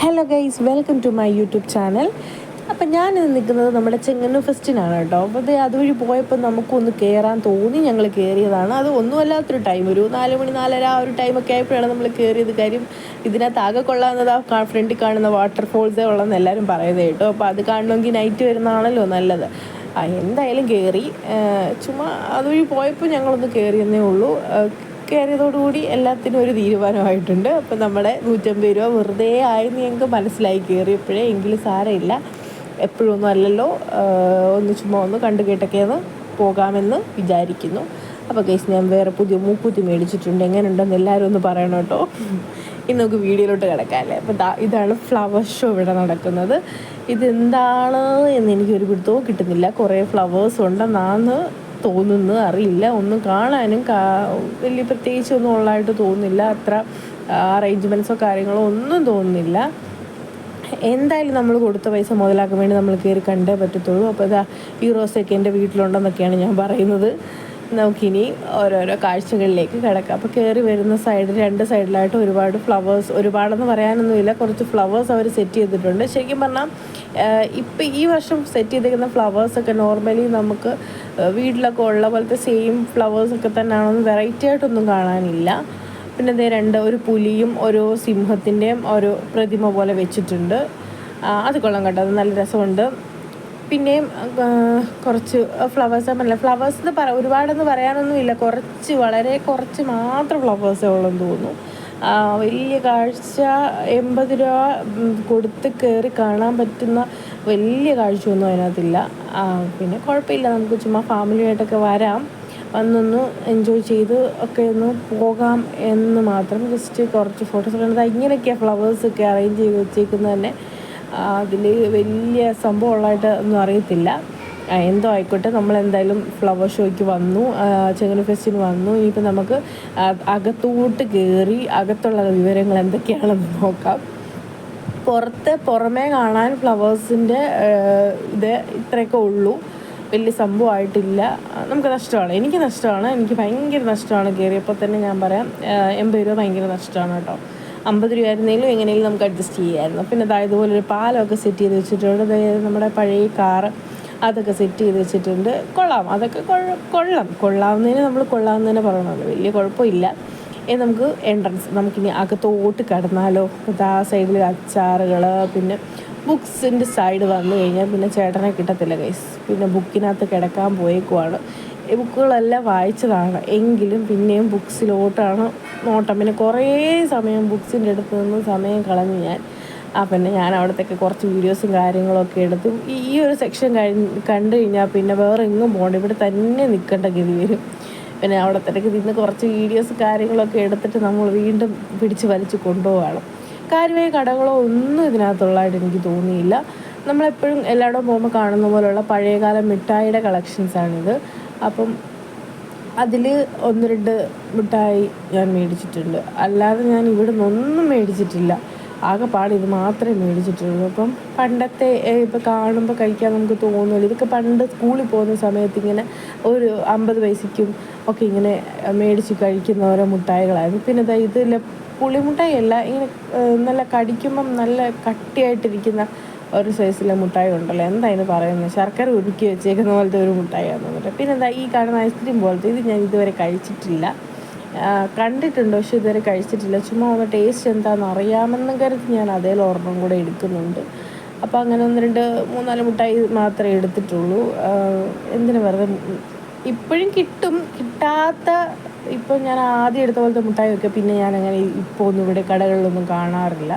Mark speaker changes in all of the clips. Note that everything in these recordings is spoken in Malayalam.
Speaker 1: Hello guys welcome to my YouTube channel അപ്പം ഞാൻ നിൽക്കുന്നത് നമ്മുടെ ചെങ്ങന്നൂർ ഫെസ്റ്റിനാണ് കേട്ടോ. അപ്പോൾ അത് അതുവഴി പോയപ്പോൾ നമുക്കൊന്ന് കയറാൻ തോന്നി. ഞങ്ങൾ കയറിയതാണ് അത് ഒന്നുമല്ലാത്തൊരു ടൈം ഒരു നാല് മണി നാലര ആ ഒരു ടൈമൊക്കെ ആയപ്പോഴാണ് നമ്മൾ കയറിയത് കാര്യം ഇതിനകത്ത് ആകെ കൊള്ളാവുന്നത് ഫ്രണ്ടിൽ കാണുന്ന വാട്ടർഫോൾസേ ഉള്ളതെന്ന് എല്ലാവരും പറയുന്നത് കേട്ടോ. അപ്പോൾ അത് കാണണമെങ്കിൽ നൈറ്റ് വരുന്നതാണല്ലോ നല്ലത്. എന്തായാലും കയറി ചുമ്മാ അതുവഴി പോയപ്പോൾ ഞങ്ങളൊന്ന് കയറിയെന്നേ ഉള്ളൂ. കയറിയതോടുകൂടി എല്ലാത്തിനും ഒരു തീരുമാനമായിട്ടുണ്ട്. അപ്പം നമ്മുടെ നൂറ്റമ്പത് രൂപ വെറുതെ ആയെന്ന് ഞങ്ങൾക്ക് മനസ്സിലായി. കയറിയപ്പോഴേ എങ്കിലും സാരമില്ല. എപ്പോഴൊന്നും അല്ലല്ലോ. ഒന്ന് ചുമ്മാ ഒന്ന് കണ്ടു കേട്ടൊക്കെയെന്ന് പോകാമെന്ന് വിചാരിക്കുന്നു. അപ്പോൾ കേസ് ഞാൻ വേറെ പുതിയ മൂക്കുത്തി മേടിച്ചിട്ടുണ്ട്. എങ്ങനെയുണ്ടെന്ന് എല്ലാവരും ഒന്ന് പറയണം കേട്ടോ. ഇന്ന് നമുക്ക് വീഡിയോയിലോട്ട് കിടക്കാമല്ലേ അപ്പോൾ ഇതാണ് ഫ്ലവർ ഷോ ഇവിടെ നടക്കുന്നത്. ഇതെന്താണ് എന്ന് എനിക്കൊരു പിടുത്തവും കിട്ടുന്നില്ല. കുറേ ഫ്ലവേഴ്സ് ഉണ്ടെന്നാന്ന് തോന്നുന്നു അറിയില്ല. ഒന്നും കാണാനും വലിയ പ്രത്യേകിച്ച് ഒന്നും ഉള്ളതായിട്ട് തോന്നുന്നില്ല. അത്ര അറേഞ്ച്മെന്റ്സോ കാര്യങ്ങളോ ഒന്നും തോന്നുന്നില്ല. എന്തായാലും നമ്മൾ കൊടുത്ത പൈസ മുതലാക്കാൻ വേണ്ടി നമ്മൾ കയറി കണ്ടേ പറ്റത്തുള്ളൂ. അപ്പോൾ ഇതാ ഈ റോസൊക്കെ എന്റെ വീട്ടിലുണ്ടെന്നൊക്കെയാണ് ഞാൻ പറയുന്നത്. നമുക്കിനി ഓരോരോ കാഴ്ചകളിലേക്ക് കിടക്കാം. അപ്പോൾ കയറി വരുന്ന സൈഡിൽ രണ്ട് സൈഡിലായിട്ട് ഒരുപാട് ഫ്ലവേഴ്സ് ഒരുപാടെന്ന് പറയാനൊന്നുമില്ല. കുറച്ച് ഫ്ലവേഴ്സ് അവർ സെറ്റ് ചെയ്തിട്ടുണ്ട്. ശരിക്കും പറഞ്ഞാൽ ഇപ്പം ഈ വർഷം സെറ്റ് ചെയ്തിരിക്കുന്ന ഫ്ലവേഴ്സൊക്കെ നോർമലി നമുക്ക് വീട്ടിലൊക്കെ ഉള്ള പോലത്തെ സെയിം ഫ്ലവേഴ്സൊക്കെ തന്നെയാണെന്ന് വെറൈറ്റി ആയിട്ടൊന്നും കാണാനില്ല. പിന്നെ ഇതേ രണ്ട് ഒരു പുലിയും ഒരു സിംഹത്തിന്റെയും ഒരു പ്രതിമ പോലെ വെച്ചിട്ടുണ്ട്. അത് കൊള്ളാം കേട്ടോ. അത് നല്ല രസമുണ്ട്. പിന്നെയും കുറച്ച് ഫ്ലവേഴ്സ് പറഞ്ഞില്ല ഫ്ലവേഴ്സ് എന്ന് പറ ഒരുപാടെന്ന് പറയാനൊന്നുമില്ല. കുറച്ച് വളരെ കുറച്ച് മാത്രം ഫ്ലവേഴ്സേ ഉള്ളെന്ന് തോന്നുന്നു. വലിയ കാഴ്ച എൺപത് രൂപ കൊടുത്ത് കയറി കാണാൻ പറ്റുന്ന വലിയ കാഴ്ചയൊന്നും അതിനകത്തില്ല. പിന്നെ കുഴപ്പമില്ല. നമുക്ക് ചുമ്മാ ഫാമിലിയായിട്ടൊക്കെ വരാം. വന്നൊന്ന് എൻജോയ് ചെയ്ത് ഒക്കെ ഒന്ന് പോകാം എന്ന് മാത്രം ജസ്റ്റ് കുറച്ച് ഫോട്ടോസ് കണ്ടത് ഇങ്ങനെയൊക്കെയാണ് ഫ്ലവേഴ്സൊക്കെ അറേഞ്ച് ചെയ്ത് വെച്ചേക്കുന്നത് തന്നെ. അതിൽ വലിയ സംഭവമുള്ളതായിട്ട് ഒന്നും അറിയത്തില്ല. എന്തോ ആയിക്കോട്ടെ നമ്മൾ എന്തായാലും ഫ്ലവർ ഷോയ്ക്ക് വന്നു. ചെങ്ങന ഫെസ്റ്റിന് വന്നു. ഇനിയിപ്പോൾ നമുക്ക് അകത്തോട്ട് കയറി അകത്തുള്ള വിവരങ്ങൾ എന്തൊക്കെയാണെന്ന് നോക്കാം. പുറത്ത് പുറമേ കാണാൻ ഫ്ലവേഴ്സിന്റെ ഇത് ഇത്രയൊക്കെ ഉള്ളൂ. വലിയ സംഭവമായിട്ടില്ല. നമുക്ക് നഷ്ടമാണ്. എനിക്ക് നഷ്ടമാണ്. എനിക്ക് ഭയങ്കര നഷ്ടമാണ് കയറിയപ്പോൾ തന്നെ ഞാൻ പറയാം. എൺപത് രൂപ ഭയങ്കര നഷ്ടമാണ് കേട്ടോ. അമ്പത് രൂപ ആയിരുന്നെങ്കിലും എങ്ങനെയെങ്കിലും നമുക്ക് അഡ്ജസ്റ്റ് ചെയ്യാമായിരുന്നു പിന്നെ അതായത് ഒരു പാലമൊക്കെ സെറ്റ് ചെയ്ത് വെച്ചിട്ടുണ്ട്. നമ്മുടെ പഴയ കാറ് അതൊക്കെ സെറ്റ് ചെയ്ത് വെച്ചിട്ടുണ്ട്. കൊള്ളാം. അതൊക്കെ കൊള്ളാം. കൊള്ളാവുന്നതിന് നമ്മൾ കൊള്ളാവുന്നതിനെ പറയണമല്ലോ. വലിയ കുഴപ്പമില്ല. നമുക്ക് എൻട്രൻസ് നമുക്കിനി അകത്തോട്ട് കടന്നാലോ? ആ സൈഡിൽ അച്ചാറുകൾ പിന്നെ ബുക്സിന്റെ സൈഡ് വന്നു കഴിഞ്ഞാൽ പിന്നെ ചേട്ടനെ കിട്ടത്തില്ല ഗൈസ് പിന്നെ ബുക്കിനകത്ത് കിടക്കാൻ പോയേക്കുവാണ്. ബുക്കുകളെല്ലാം വായിച്ചതാണ്. എങ്കിലും പിന്നെയും ബുക്സിലോട്ടാണ് നോട്ടം. പിന്നെ കുറേ സമയം ബുക്സിന്റെ അടുത്ത് നിന്ന് സമയം കളഞ്ഞ് ഞാൻ ആ പിന്നെ ഞാൻ അവിടത്തേക്ക് കുറച്ച് വീഡിയോസും കാര്യങ്ങളൊക്കെ എടുത്തു ഈ ഒരു സെക്ഷൻ കഴിഞ്ഞ് കണ്ടു കഴിഞ്ഞാൽ പിന്നെ വേറെ എങ്ങും പോകണ്ട ഇവിടെ തന്നെ നിൽക്കേണ്ട ഗതി വരും. പിന്നെ അവിടത്തേക്ക് നിന്ന് കുറച്ച് വീഡിയോസ് കാര്യങ്ങളൊക്കെ എടുത്തിട്ട് നമ്മൾ വീണ്ടും പിടിച്ച് വലിച്ച് കൊണ്ടുപോകണം കാര്യമായ കടകളോ ഒന്നും ഇതിനകത്തുള്ളതായിട്ട് എനിക്ക് തോന്നിയില്ല. നമ്മളെപ്പോഴും എല്ലായിടവും പോകുമ്പോൾ കാണുന്ന പോലുള്ള പഴയകാല മിഠായിയുടെ കളക്ഷൻസാണിത്. അപ്പം അതിൽ ഒന്ന് രണ്ട് മിഠായി ഞാൻ മേടിച്ചിട്ടുണ്ട്. അല്ലാതെ ഞാൻ ഇവിടെ നിന്നൊന്നും മേടിച്ചിട്ടില്ല. ആകെപ്പാട് ഇത് മാത്രമേ മേടിച്ചിട്ടുള്ളൂ. അപ്പം പണ്ടത്തെ ഇപ്പം കാണുമ്പോൾ കഴിക്കാൻ നമുക്ക് തോന്നുള്ളൂ ഇതൊക്കെ പണ്ട് സ്കൂളിൽ പോകുന്ന സമയത്ത് ഇങ്ങനെ ഒരു അമ്പത് പൈസയ്ക്കും ഒക്കെ ഇങ്ങനെ മേടിച്ച് കഴിക്കുന്ന ഓരോ മുട്ടായികളായിരുന്നു പിന്നെ ഇതാ ഇതിൽ പുളിമുട്ടായി അല്ല ഇങ്ങനെ നല്ല കടിക്കുമ്പം നല്ല കട്ടിയായിട്ടിരിക്കുന്ന ഒരു സൈസിലെ മുട്ടായി ഉണ്ടല്ലോ എന്താ ഇത് പറയുന്നത് ശർക്കര ഉരുക്കി വെച്ചേക്കുന്ന പോലത്തെ ഒരു മുട്ടായി പറഞ്ഞിട്ട്. പിന്നെ എന്താ ഈ കാണുന്ന ഐസ്ക്രീം പോലത്തെ ഇത് ഞാൻ ഇതുവരെ കഴിച്ചിട്ടില്ല. കണ്ടിട്ടുണ്ട് പക്ഷെ ഇതുവരെ കഴിച്ചിട്ടില്ല. ചുമ്മാ ഒന്ന് ടേസ്റ്റ് എന്താണെന്ന് അറിയാമെന്ന് കരുതി ഞാൻ അതേ ഓർമ്മം കൂടെ എടുക്കുന്നുണ്ട്. അപ്പോൾ അങ്ങനെ ഒന്ന് രണ്ട് മൂന്നാൽ മുട്ടായി മാത്രമേ എടുത്തിട്ടുള്ളൂ. എന്തിനു വെറുതെ ഇപ്പോഴും കിട്ടും. കിട്ടാത്ത ഇപ്പം ഞാൻ ആദ്യം എടുത്ത പോലത്തെ വെക്കുക പിന്നെ ഞാൻ അങ്ങനെ ഇപ്പോൾ ഒന്നും ഇവിടെ കടകളിലൊന്നും കാണാറില്ല.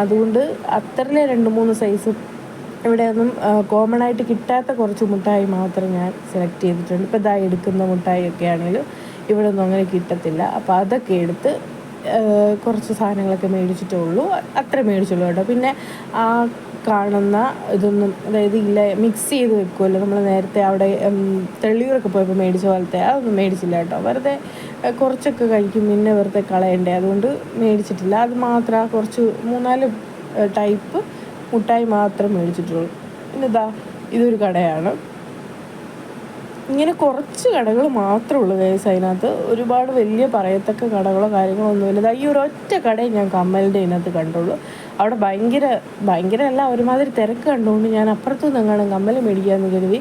Speaker 1: അതുകൊണ്ട് അത്രയിലെ രണ്ട് മൂന്ന് സൈസ് ഇവിടെയൊന്നും കോമൺ ആയിട്ട് കിട്ടാത്ത കുറച്ച് മുട്ടായി മാത്രം ഞാൻ സെലക്ട് ചെയ്തിട്ടുണ്ട്. ഇപ്പോൾ ഇതായി എടുക്കുന്ന മുട്ടായി ഒക്കെ ആണെങ്കിലും ഇവിടെ ഒന്നും അങ്ങനെ കിട്ടത്തില്ല. അപ്പോൾ അതൊക്കെ എടുത്ത് കുറച്ച് സാധനങ്ങളൊക്കെ മേടിച്ചിട്ടേ ഉള്ളൂ. അത്ര മേടിച്ചുള്ളൂ കേട്ടോ. പിന്നെ ആ കാണുന്ന ഇതൊന്നും അതായത് ഇല്ല മിക്സ് ചെയ്ത് വെക്കുമല്ലോ നമ്മൾ നേരത്തെ അവിടെ തെളിയൂരൊക്കെ പോയപ്പോൾ മേടിച്ച പോലത്തെ അതൊന്നും മേടിച്ചില്ല കേട്ടോ. വെറുതെ കുറച്ചൊക്കെ കഴിക്കും. പിന്നെ വെറുതെ കളയണ്ടേ? അതുകൊണ്ട് മേടിച്ചിട്ടില്ല. അത് മാത്രം കുറച്ച് മൂന്നാൽ ടൈപ്പ് മുട്ടായി മാത്രം മേടിച്ചിട്ടുള്ളൂ. പിന്നെന്താ ഇതാ ഇതൊരു കടയാണ്. ഇങ്ങനെ കുറച്ച് കടകൾ മാത്രമേ ഉള്ളൂ കേസ് അതിനകത്ത്. ഒരുപാട് വലിയ പറയത്തക്ക കടകളോ കാര്യങ്ങളോ ഒന്നുമില്ല ഈ ഒരു ഒറ്റ കടയെ ഞാൻ കമ്മലിന്റെ ഇതിനകത്ത് കണ്ടുള്ളൂ. അവിടെ ഭയങ്കര ഭയങ്കര അല്ല ഒരുമാതിരി തിരക്ക് കണ്ടുകൊണ്ട് ഞാൻ അപ്പുറത്തു നിന്നെങ്ങാണ് കമ്മൽ മേടിക്കാമെന്ന് കരുതി.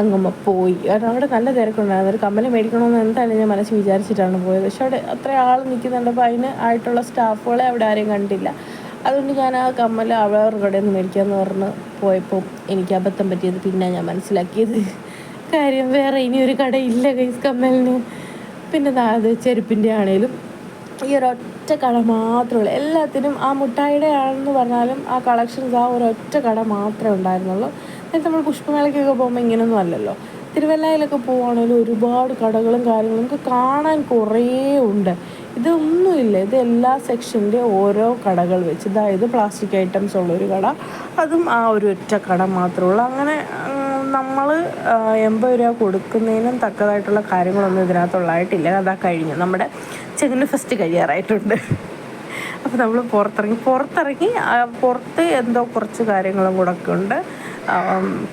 Speaker 1: അങ്ങമ്മ പോയി. കാരണം അവിടെ നല്ല തിരക്കുണ്ടായിരുന്നു. ഒരു കമ്മൽ മേടിക്കണമെന്ന് എന്തായാലും ഞാൻ മനസ്സിൽ വിചാരിച്ചിട്ടാണ് പോയത്. പക്ഷെ അവിടെ അത്ര ആൾ നിൽക്കുന്നുണ്ടപ്പോൾ അതിന് ആയിട്ടുള്ള സ്റ്റാഫുകളെ അവിടെ ആരെയും കണ്ടില്ല. അതുകൊണ്ട് ഞാൻ ആ കമ്മൽ അവരുടെ കടയിൽ നിന്ന് മേടിക്കാമെന്ന് പറഞ്ഞ് പോയപ്പോൾ എനിക്ക് അബദ്ധം പറ്റിയത് പിന്നെ ഞാൻ മനസ്സിലാക്കിയത് കാര്യം വേറെ ഇനി ഒരു കടയില്ല ഗൈസ് കമ്മലിന്. പിന്നെ അത് ചെരുപ്പിന്റെ ആണേലും ഈ ഒരു ഒറ്റ കട മാത്രമേ ഉള്ളൂ. എല്ലാത്തിനും ആ മുട്ടായിയുടെ ആണെന്ന് പറഞ്ഞാലും ആ കളക്ഷൻസ് ആ ഒരു ഒറ്റ കട മാത്രമേ ഉണ്ടായിരുന്നുള്ളൂ. നേരത്തെ നമ്മൾ പുഷ്പമേളയ്ക്കൊക്കെ പോകുമ്പോൾ ഇങ്ങനെയൊന്നും അല്ലല്ലോ. തിരുവല്ലയിലൊക്കെ പോവുകയാണെങ്കിൽ ഒരുപാട് കടകളും കാര്യങ്ങളും നമുക്ക് കാണാൻ കുറേ ഉണ്ട്. ഇതൊന്നുമില്ല. ഇത് എല്ലാ സെക്ഷന്റെ ഓരോ കടകൾ വെച്ച്. അതായത് പ്ലാസ്റ്റിക് ഐറ്റംസ് ഉള്ളൊരു കട. അതും ആ ഒരു ഒറ്റ കട മാത്രമേ ഉള്ളൂ. അങ്ങനെ നമ്മൾ എൺപത് രൂപ കൊടുക്കുന്നതിനും തക്കതായിട്ടുള്ള കാര്യങ്ങളൊന്നും ഇതിനകത്തുള്ളതായിട്ടില്ല. അതാ കഴിഞ്ഞു. നമ്മുടെ ചെങ്ങിന് ഫസ്റ്റ് കഴിയാറായിട്ടുണ്ട്. അപ്പോൾ നമ്മൾ പുറത്തിറങ്ങി പുറത്തിറങ്ങി പുറത്ത് എന്തോ കുറച്ച് കാര്യങ്ങളും കൂടെ ഒക്കെ ഉണ്ട്.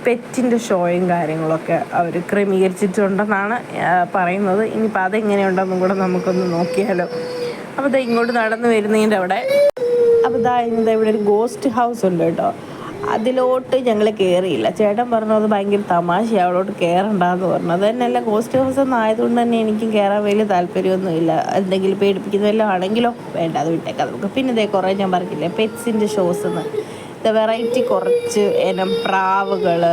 Speaker 1: പെറ്റിന്റെ ഷോയും കാര്യങ്ങളൊക്കെ അവർ ക്രമീകരിച്ചിട്ടുണ്ടെന്നാണ് പറയുന്നത്. ഇനിയിപ്പോൾ അതെങ്ങനെയുണ്ടെന്നും കൂടെ നമുക്കൊന്ന് നോക്കിയാലോ. അപ്പോൾ ഇതാ ഇങ്ങോട്ട് നടന്നു വരുന്നതിന്റെ അവിടെ അപ്പോൾ ഇതാ ഇന്ന് ഇവിടെ ഒരു ഗോസ്റ്റ് ഹൗസ് ഉണ്ട് കേട്ടോ. അതിലോട്ട് ഞങ്ങൾ കയറിയില്ല ചേട്ടൻ പറഞ്ഞു അത് ഭയങ്കര തമാശയാണ് അവിടോട്ട് കയറണ്ടെന്ന് പറഞ്ഞു. അത് തന്നെയല്ല ഗോസ്റ്റ് ഹൗസ് ഒന്നും ആയതുകൊണ്ട് തന്നെ എനിക്കും കയറാൻ വലിയ താല്പര്യമൊന്നുമില്ല എന്തെങ്കിലും പേടിപ്പിക്കുന്നതെല്ലാം ആണെങ്കിലോ വേണ്ട അത് വിട്ടേക്കാം. നമുക്ക് പിന്നെ ഇതേ കുറേ ഞാൻ പറഞ്ഞില്ലേ പെറ്റ്സിന്റെ ഷോസ് എന്ന്. വെറൈറ്റി കുറച്ച് ഇനം പ്രാവുകൾ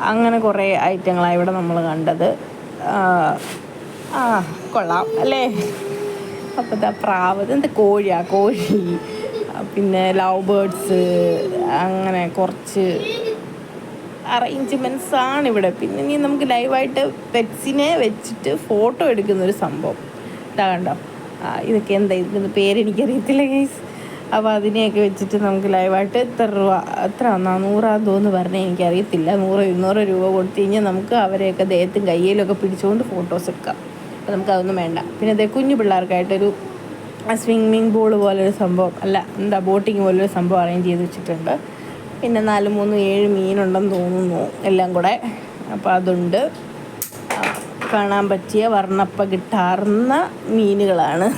Speaker 1: അങ്ങനെ കുറേ ഐറ്റങ്ങളാണ് ഇവിടെ നമ്മൾ കണ്ടത്. ആ, കൊള്ളാം അല്ലേ? അപ്പോൾ ഇതാ പ്രാവ് എന്താ കോഴിയാ? കോഴി പിന്നെ ലവ് ബേർഡ്സ് അങ്ങനെ കുറച്ച് അറേഞ്ച്മെന്റ്സ് ആണ് ഇവിടെ. പിന്നെ ഇനി നമുക്ക് ലൈവായിട്ട് പെറ്റ്സിനെ വെച്ചിട്ട് ഫോട്ടോ എടുക്കുന്ന ഒരു സംഭവം. ഇതാ കണ്ടോ? ഇതൊക്കെ എന്താ ഇതിന്റെ പേരെനിക്കറിയത്തില്ല ഗൈസ് അപ്പോൾ അതിനെയൊക്കെ വെച്ചിട്ട് നമുക്ക് ലൈവായിട്ട് എത്ര രൂപ എത്ര നാനൂറാന്ന് തോന്നുന്നു പറഞ്ഞാൽ എനിക്കറിയത്തില്ല. നൂറോ ഇരുന്നൂറോ രൂപ കൊടുത്തു കഴിഞ്ഞാൽ നമുക്ക് അവരെയൊക്കെ ദേഹത്തും കയ്യിലൊക്കെ പിടിച്ചുകൊണ്ട് ഫോട്ടോസ് എടുക്കാം. അപ്പോൾ നമുക്ക് അതൊന്നും വേണ്ട. പിന്നെ അതേ കുഞ്ഞു പിള്ളേർക്കായിട്ടൊരു സ്വിമ്മിങ് പൂൾ പോലൊരു സംഭവം അല്ല എന്താ ബോട്ടിങ് പോലൊരു സംഭവം അറേഞ്ച് ചെയ്ത് വെച്ചിട്ടുണ്ട്. പിന്നെ നാല് മൂന്ന് ഏഴ് മീനുണ്ടെന്ന് തോന്നുന്നു എല്ലാം കൂടെ. അപ്പോൾ അതുണ്ട്. കാണാൻ പറ്റിയ വർണപ്പ കിട്ടാർന്ന മീനുകളാണ്.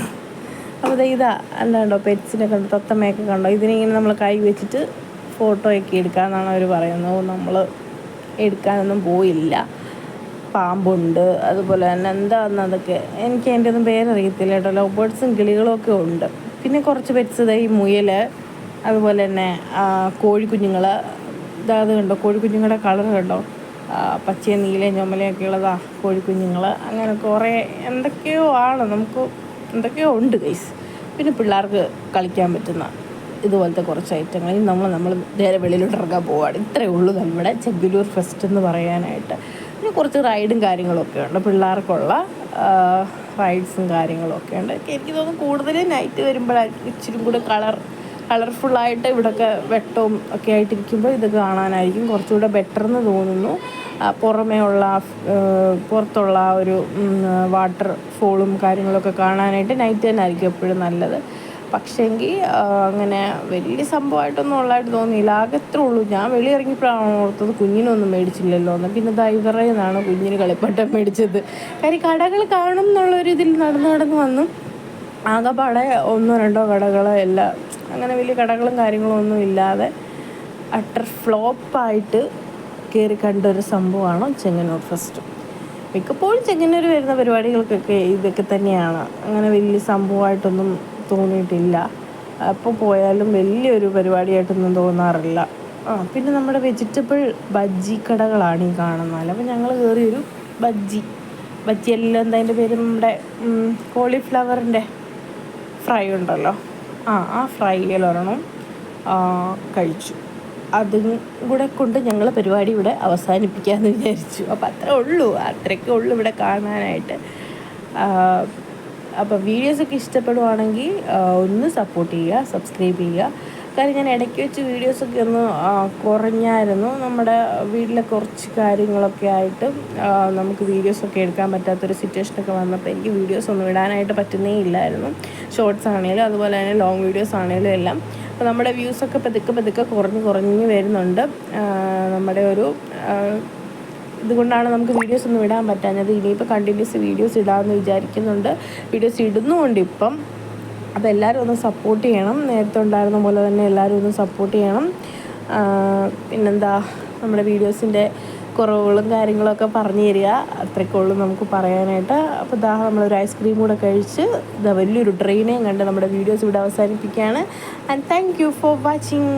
Speaker 1: അപ്പോൾ ഇതാ അല്ലാണ്ടോ പെറ്റ്സിനെ കണ്ടോ തത്തമ്മയൊക്കെ കണ്ടോ? ഇതിനിങ്ങനെ നമ്മൾ കൈ വെച്ചിട്ട് ഫോട്ടോയൊക്കെ എടുക്കാമെന്നാണ് അവർ പറയുന്നത്. നമ്മൾ എടുക്കാനൊന്നും പോയില്ല. പാമ്പുണ്ട് അതുപോലെ തന്നെ എന്താണെന്ന് അതൊക്കെ. എനിക്ക് അതിന്റെ ഒന്നും പേരറിയത്തില്ല കേട്ടോ. ലവ് ബേർഡ്സും കിളികളും ഒക്കെ ഉണ്ട്. പിന്നെ കുറച്ച് പെറ്റ്സ് ഈ മുയൽ അതുപോലെ തന്നെ കോഴിക്കുഞ്ഞുങ്ങൾ ഇതാ അത് കണ്ടോ? കോഴിക്കുഞ്ഞുങ്ങളുടെ കളർ കണ്ടോ? പച്ചയും നീലയും ചുമലയൊക്കെ ഉള്ളതാ കോഴിക്കുഞ്ഞുങ്ങൾ അങ്ങനെ കുറേ എന്തൊക്കെയോ ആണ്. നമുക്ക് എന്തൊക്കെയോ ഉണ്ട് ഗൈസ് പിന്നെ പിള്ളേർക്ക് കളിക്കാൻ പറ്റുന്ന ഇതുപോലത്തെ കുറച്ച് ഐറ്റങ്ങൾ. നമ്മൾ നമ്മൾ നേരെ വെളിയിലോട്ട് ഇറങ്ങാൻ പോവാണ്. ഇത്രയേ ഉള്ളൂ നമ്മുടെ ചെഗുലൂർ ഫെസ്റ്റ് എന്ന് പറയാനായിട്ട്. പിന്നെ കുറച്ച് റൈഡും കാര്യങ്ങളൊക്കെ ഉണ്ട്. പിള്ളേർക്കുള്ള റൈഡ്സും കാര്യങ്ങളൊക്കെ ഉണ്ട്. എനിക്ക് തോന്നുന്നു കൂടുതൽ നൈറ്റ് വരുമ്പോഴായിരിക്കും ഇച്ചിരി കൂടെ കളർ കളർഫുള്ളായിട്ട് ഇവിടെയൊക്കെ വെട്ടവും ഒക്കെ ആയിട്ടിരിക്കുമ്പോൾ ഇത് കാണാനായിരിക്കും. കുറച്ചുകൂടെ ബെറ്റർ എന്ന് തോന്നുന്നു പുറമേ ഉള്ള പുറത്തുള്ള ഒരു വാട്ടർ ഫോളും കാര്യങ്ങളൊക്കെ കാണാനായിട്ട് നൈറ്റ് തന്നെ ആയിരിക്കും എപ്പോഴും നല്ലത്. പക്ഷേങ്കിൽ അങ്ങനെ വലിയ സംഭവമായിട്ടൊന്നും ഉള്ളതായിട്ട് തോന്നിയില്ല. ആകെ ഉള്ളൂ. ഞാൻ വെളിയിറങ്ങിയപ്പോഴാണ് ഓർത്തത് കുഞ്ഞിനൊന്നും മേടിച്ചില്ലല്ലോ എന്ന്. പിന്നെ ദാ ഇവരുടെ നിന്നാണ് കുഞ്ഞിന് കളിപ്പാട്ടം മേടിച്ചത്. കാര്യം കടകൾ കാണും എന്നുള്ളൊരു ഇതിൽ നടന്നു നടന്ന് വന്നു. ആകെപ്പാടെ ഒന്നോ രണ്ടോ കടകൾ എല്ലാം അങ്ങനെ വലിയ കടകളും കാര്യങ്ങളും ഒന്നും ഇല്ലാതെ അട്ടർ ഫ്ലോപ്പായിട്ട് കയറി കണ്ട ഒരു സംഭവമാണ് ചെങ്ങന്നൂർ ഫെസ്റ്റ്. മിക്കപ്പോഴും ചെങ്ങന്നൂർ വരുന്ന പരിപാടികൾക്കൊക്കെ ഇതൊക്കെ തന്നെയാണ്. അങ്ങനെ വലിയ സംഭവമായിട്ടൊന്നും തോന്നിയിട്ടില്ല. അപ്പോൾ പോയാലും വലിയൊരു പരിപാടിയായിട്ടൊന്നും തോന്നാറില്ല. ആ പിന്നെ നമ്മുടെ വെജിറ്റബിൾ ബജ്ജി കടകളാണ് ഈ കാണുന്നത്. അപ്പോൾ ഞങ്ങൾ കയറി ഒരു ബജ്ജി. ബജ്ജി എന്താ അതിന്റെ പേര്? നമ്മുടെ കോളിഫ്ലവറിന്റെ ഫ്രൈ ഉണ്ടല്ലോ. ആ ആ ഫ്രൈയിൽ ഒരെണ്ണം കഴിച്ചു. അതും കൂടെ കൊണ്ട് ഞങ്ങൾ പരിപാടി ഇവിടെ അവസാനിപ്പിക്കാമെന്ന് വിചാരിച്ചു. അപ്പം അത്രേ ഉള്ളൂ. അത്രയ്ക്കേ ഉള്ളൂ ഇവിടെ കാണാനായിട്ട്. അപ്പോൾ വീഡിയോസൊക്കെ ഇഷ്ടപ്പെടുവാണെങ്കിൽ ഒന്ന് സപ്പോർട്ട് ചെയ്യുക സബ്സ്ക്രൈബ് ചെയ്യുക. കാര്യം ഞാൻ ഇടയ്ക്ക് വെച്ച് വീഡിയോസൊക്കെ ഒന്ന് കുറഞ്ഞായിരുന്നു. നമ്മുടെ വീട്ടിലെ കുറച്ച് കാര്യങ്ങളൊക്കെ ആയിട്ട് നമുക്ക് വീഡിയോസൊക്കെ എടുക്കാൻ പറ്റാത്തൊരു സിറ്റുവേഷനൊക്കെ വന്നപ്പോൾ എനിക്ക് വീഡിയോസ് ഒന്നും ഇടാനായിട്ട് പറ്റുന്നേ ഇല്ലായിരുന്നു. ഷോർട്സ് ആണെങ്കിലും അതുപോലെ തന്നെ ലോങ് വീഡിയോസ് ആണെങ്കിലും എല്ലാം. അപ്പോൾ നമ്മുടെ വ്യൂസൊക്കെ പതുക്കെ പതുക്കെ കുറഞ്ഞ് കുറഞ്ഞ് വരുന്നുണ്ട്. നമ്മുടെ ഒരു ഇതുകൊണ്ടാണ് നമുക്ക് വീഡിയോസ് ഒന്നും ഇടാൻ പറ്റാഞ്ഞത്. ഇനിയിപ്പോൾ കണ്ടിന്യൂസ് വീഡിയോസ് ഇടാമെന്ന് വിചാരിക്കുന്നുണ്ട്. വീഡിയോസ് ഇടുന്നുമുണ്ട് ഇപ്പം. അപ്പോൾ എല്ലാവരും ഒന്ന് സപ്പോർട്ട് ചെയ്യണം. നേരത്തെ ഉണ്ടായിരുന്ന പോലെ തന്നെ എല്ലാവരും ഒന്ന് സപ്പോർട്ട് ചെയ്യണം. പിന്നെന്താ നമ്മുടെ വീഡിയോസിന്റെ കുറവുകളും കാര്യങ്ങളൊക്കെ പറഞ്ഞു തരിക. അത്രയ്ക്കുള്ളൂ നമുക്ക് പറയാനായിട്ട്. അപ്പോൾ ഇതാ നമ്മളൊരു ഐസ്ക്രീം കൂടെ കഴിച്ച് ഇതാ വലിയൊരു ട്രെയിനേയും കണ്ട് നമ്മുടെ വീഡിയോസ് ഇവിടെ അവസാനിപ്പിക്കുകയാണ്. And thank for watching